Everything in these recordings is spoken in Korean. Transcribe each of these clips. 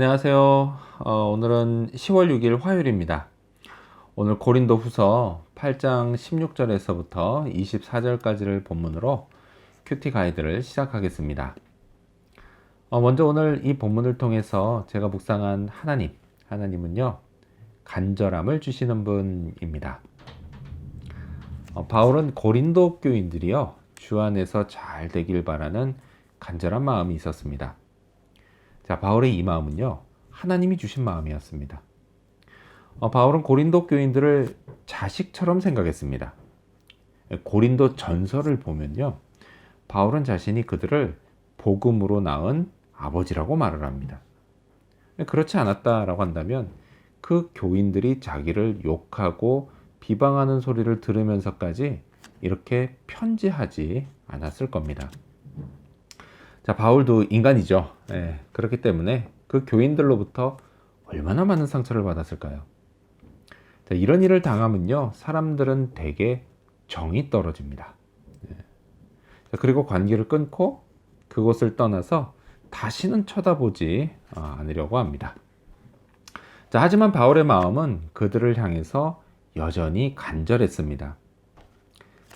안녕하세요. 어, 오늘은 10월 6일 화요일입니다. 오늘 고린도 후서 8장 16절에서부터 24절까지를 본문으로 큐티 가이드를 시작하겠습니다. 어, 먼저 오늘 이 본문을 통해서 제가 묵상한 하나님, 하나님은요, 간절함을 주시는 분입니다. 어, 바울은 고린도 교인들이요, 주 안에서 잘 되길 바라는 간절한 마음이 있었습니다. 자, 바울의 이 마음은요, 하나님이 주신 마음이었습니다. 어, 바울은 고린도 교인들을 자식처럼 생각했습니다. 고린도 전설을 보면요, 바울은 자신이 그들을 복음으로 낳은 아버지라고 말을 합니다. 그렇지 않았다라고 한다면 그 교인들이 자기를 욕하고 비방하는 소리를 들으면서까지 이렇게 편지하지 않았을 겁니다. 자, 바울도 인간이죠. 예, 그렇기 때문에 그 교인들로부터 얼마나 많은 상처를 받았을까요? 자, 이런 일을 당하면요, 사람들은 대개 정이 떨어집니다. 예. 자, 그리고 관계를 끊고 그곳을 떠나서 다시는 쳐다보지 아, 않으려고 합니다. 자, 하지만 바울의 마음은 그들을 향해서 여전히 간절했습니다.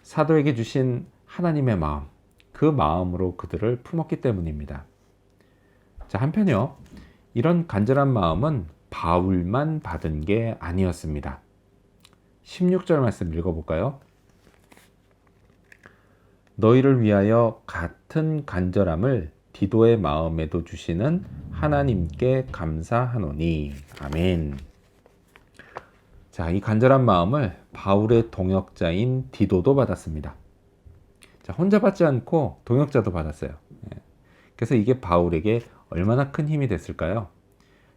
사도에게 주신 하나님의 마음, 그 마음으로 그들을 품었기 때문입니다. 자, 한편요. 이런 간절한 마음은 바울만 받은 게 아니었습니다. 16절 말씀 읽어볼까요? 너희를 위하여 같은 간절함을 디도의 마음에도 주시는 하나님께 감사하노니. 아멘. 자, 이 간절한 마음을 바울의 동역자인 디도도 받았습니다. 자, 혼자 받지 않고 동역자도 받았어요. 예. 그래서 이게 바울에게 얼마나 큰 힘이 됐을까요?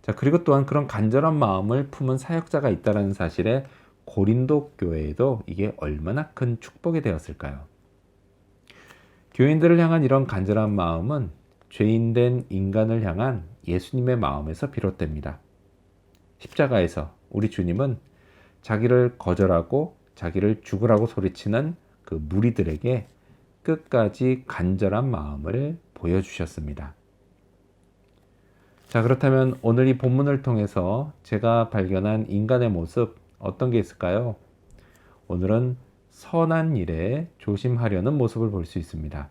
자, 그리고 또한 그런 간절한 마음을 품은 사역자가 있다는 사실에 고린도 교회에도 이게 얼마나 큰 축복이 되었을까요? 교인들을 향한 이런 간절한 마음은 죄인된 인간을 향한 예수님의 마음에서 비롯됩니다. 십자가에서 우리 주님은 자기를 거절하고 자기를 죽으라고 소리치는 그 무리들에게 끝까지 간절한 마음을 보여주셨습니다. 자, 그렇다면 오늘 이 본문을 통해서 제가 발견한 인간의 모습 어떤 게 있을까요? 오늘은 선한 일에 조심하려는 모습을 볼 수 있습니다.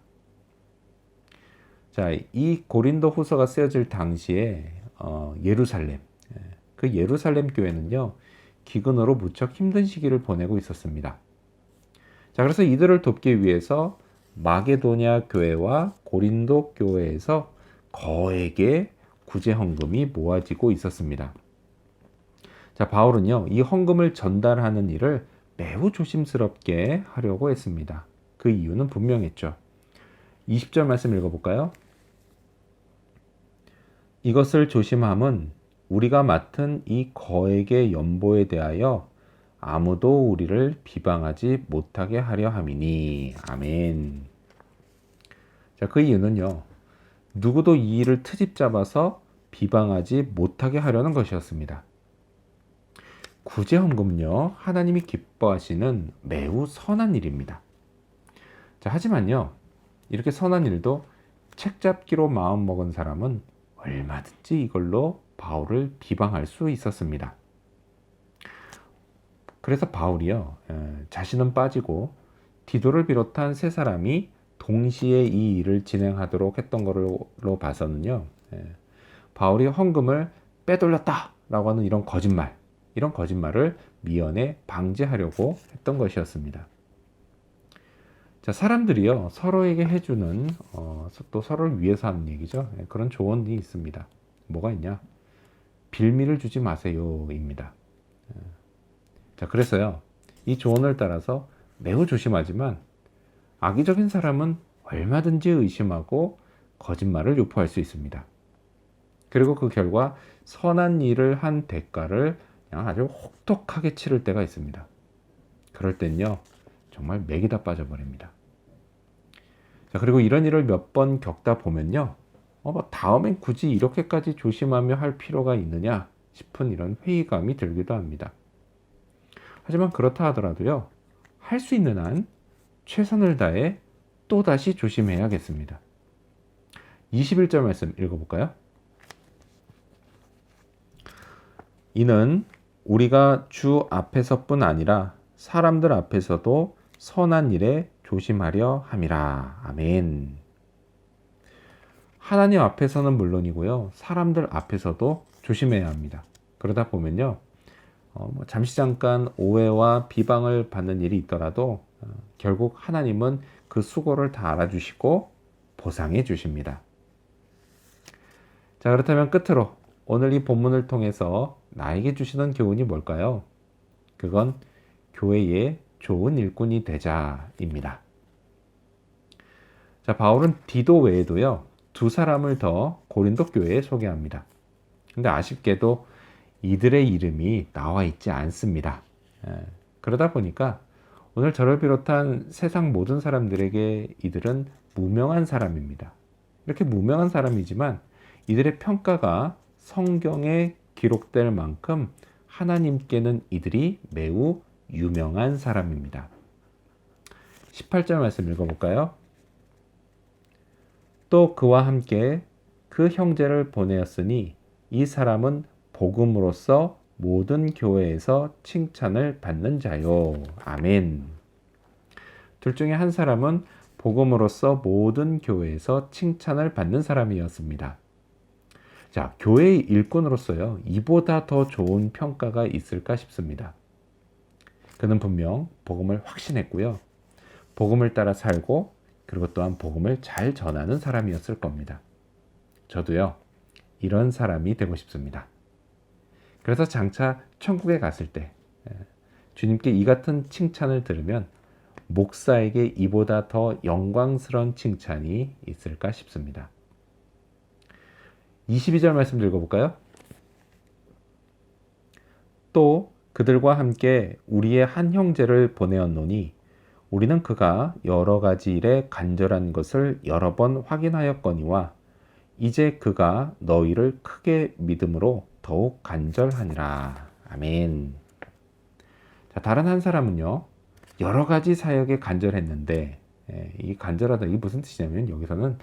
자, 이 고린도 후서가 쓰여질 당시에 어, 예루살렘, 예, 그 예루살렘 교회는요, 기근으로 무척 힘든 시기를 보내고 있었습니다. 자, 그래서 이들을 돕기 위해서 마게도냐 교회와 고린도 교회에서 거액의 구제 헌금이 모아지고 있었습니다. 자, 바울은요, 이 헌금을 전달하는 일을 매우 조심스럽게 하려고 했습니다. 그 이유는 분명했죠. 20절 말씀 읽어볼까요? 이것을 조심함은 우리가 맡은 이 거액의 연보에 대하여 아무도 우리를 비방하지 못하게 하려 함이니. 아멘. 자, 그 이유는요. 누구도 이 일을 트집 잡아서 비방하지 못하게 하려는 것이었습니다. 구제헌금은요, 하나님이 기뻐하시는 매우 선한 일입니다. 자, 하지만요, 이렇게 선한 일도 책 잡기로 마음먹은 사람은 얼마든지 이걸로 바울을 비방할 수 있었습니다. 그래서 바울이요, 자신은 빠지고 디도를 비롯한 세 사람이 동시에 이 일을 진행하도록 했던 걸로 봐서는요, 바울이 헌금을 빼돌렸다라고 하는 이런 거짓말, 이런 거짓말을 미연에 방지하려고 했던 것이었습니다. 자, 사람들이요, 서로에게 해주는, 어, 또 서로를 위해서 하는 얘기죠. 그런 조언이 있습니다. 뭐가 있냐? 빌미를 주지 마세요. 입니다. 자, 그래서요. 이 조언을 따라서 매우 조심하지만 악의적인 사람은 얼마든지 의심하고 거짓말을 유포할 수 있습니다. 그리고 그 결과 선한 일을 한 대가를 그냥 아주 혹독하게 치를 때가 있습니다. 그럴 땐요, 정말 맥이 다 빠져버립니다. 자, 그리고 이런 일을 몇 번 겪다 보면요, 어, 뭐 다음엔 굳이 이렇게까지 조심하며 할 필요가 있느냐 싶은 이런 회의감이 들기도 합니다. 하지만 그렇다 하더라도요, 할 수 있는 한 최선을 다해 또다시 조심해야겠습니다. 21절 말씀 읽어볼까요? 이는 우리가 주 앞에서뿐 아니라 사람들 앞에서도 선한 일에 조심하려 함이라. 아멘. 하나님 앞에서는 물론이고요. 사람들 앞에서도 조심해야 합니다. 그러다 보면요. 어, 뭐 잠시 잠깐 오해와 비방을 받는 일이 있더라도 어, 결국 하나님은 그 수고를 다 알아주시고 보상해 주십니다. 자, 그렇다면 끝으로 오늘 이 본문을 통해서 나에게 주시는 교훈이 뭘까요? 그건 교회의 좋은 일꾼이 되자입니다. 자, 바울은 디도 외에도요, 두 사람을 더 고린도 교회에 소개합니다. 근데 아쉽게도 이들의 이름이 나와 있지 않습니다. 예, 그러다 보니까 오늘 저를 비롯한 세상 모든 사람들에게 이들은 무명한 사람입니다. 이렇게 무명한 사람이지만 이들의 평가가 성경에 기록될 만큼 하나님께는 이들이 매우 유명한 사람입니다. 18절 말씀 읽어볼까요? 또 그와 함께 그 형제를 보내었으니 이 사람은 복음으로써 모든 교회에서 칭찬을 받는 자요. 아멘. 둘 중에 한 사람은 복음으로써 모든 교회에서 칭찬을 받는 사람이었습니다. 자, 교회의 일꾼으로서요, 이보다 더 좋은 평가가 있을까 싶습니다. 그는 분명 복음을 확신했고요. 복음을 따라 살고, 그리고 또한 복음을 잘 전하는 사람이었을 겁니다. 저도요, 이런 사람이 되고 싶습니다. 그래서 장차 천국에 갔을 때, 예, 주님께 이 같은 칭찬을 들으면 목사에게 이보다 더 영광스러운 칭찬이 있을까 싶습니다. 22절 말씀 읽어볼까요? 또 그들과 함께 우리의 한 형제를 보내었노니 우리는 그가 여러 가지 일에 간절한 것을 여러 번 확인하였거니와 이제 그가 너희를 크게 믿음으로 더욱 간절하니라. 아멘. 자, 다른 한 사람은요, 여러 가지 사역에 간절했는데, 예, 이 간절하다, 이게 무슨 뜻이냐면, 여기서는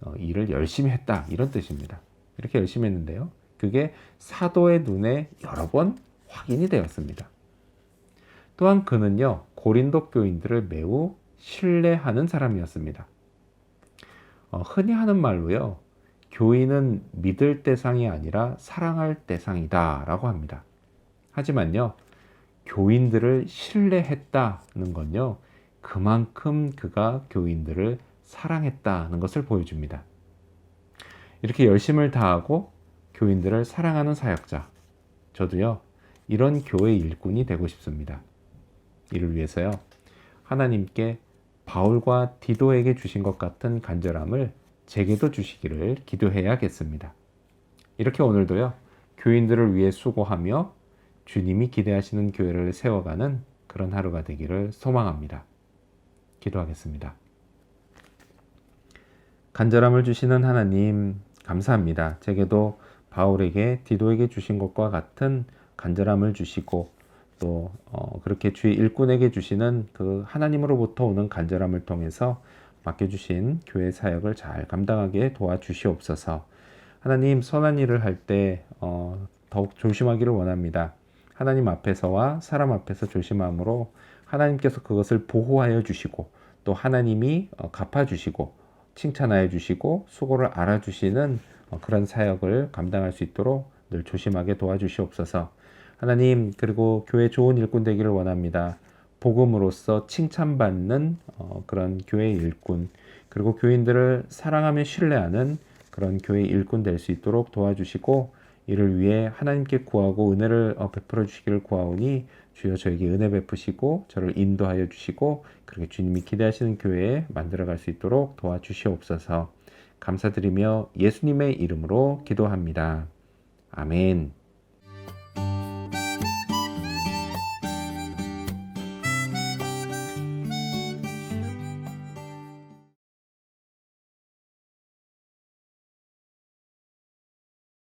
어, 일을 열심히 했다, 이런 뜻입니다. 이렇게 열심히 했는데요. 그게 사도의 눈에 여러 번 확인이 되었습니다. 또한 그는요, 고린도 교인들을 매우 신뢰하는 사람이었습니다. 어, 흔히 하는 말로요, 교인은 믿을 대상이 아니라 사랑할 대상이다 라고 합니다. 하지만요, 교인들을 신뢰했다는 건요, 그만큼 그가 교인들을 사랑했다는 것을 보여줍니다. 이렇게 열심을 다하고 교인들을 사랑하는 사역자. 저도요, 이런 교회 일꾼이 되고 싶습니다. 이를 위해서요, 하나님께 바울과 디도에게 주신 것 같은 간절함을 제게도 주시기를 기도해야겠습니다. 이렇게 오늘도요, 교인들을 위해 수고하며 주님이 기대하시는 교회를 세워가는 그런 하루가 되기를 소망합니다. 기도하겠습니다. 간절함을 주시는 하나님, 감사합니다. 제게도 바울에게 디도에게 주신 것과 같은 간절함을 주시고 또 어, 그렇게 주의 일꾼에게 주시는 그 하나님으로부터 오는 간절함을 통해서 맡겨주신 교회 사역을 잘 감당하게 도와주시옵소서. 하나님 선한 일을 할때 어, 더욱 조심하기를 원합니다. 하나님 앞에서와 사람 앞에서 조심함으로 하나님께서 그것을 보호하여 주시고 또 하나님이 어, 갚아주시고 칭찬하여 주시고 수고를 알아주시는 어, 그런 사역을 감당할 수 있도록 늘 조심하게 도와주시옵소서. 하나님 그리고 교회 좋은 일꾼 되기를 원합니다. 복음으로써 칭찬받는 어, 그런 교회 일꾼 그리고 교인들을 사랑하며 신뢰하는 그런 교회 일꾼 될 수 있도록 도와주시고 이를 위해 하나님께 구하고 은혜를 어, 베풀어 주시기를 구하오니 주여 저에게 은혜 베푸시고 저를 인도하여 주시고 그렇게 주님이 기대하시는 교회에 만들어 갈 수 있도록 도와주시옵소서 감사드리며 예수님의 이름으로 기도합니다. 아멘.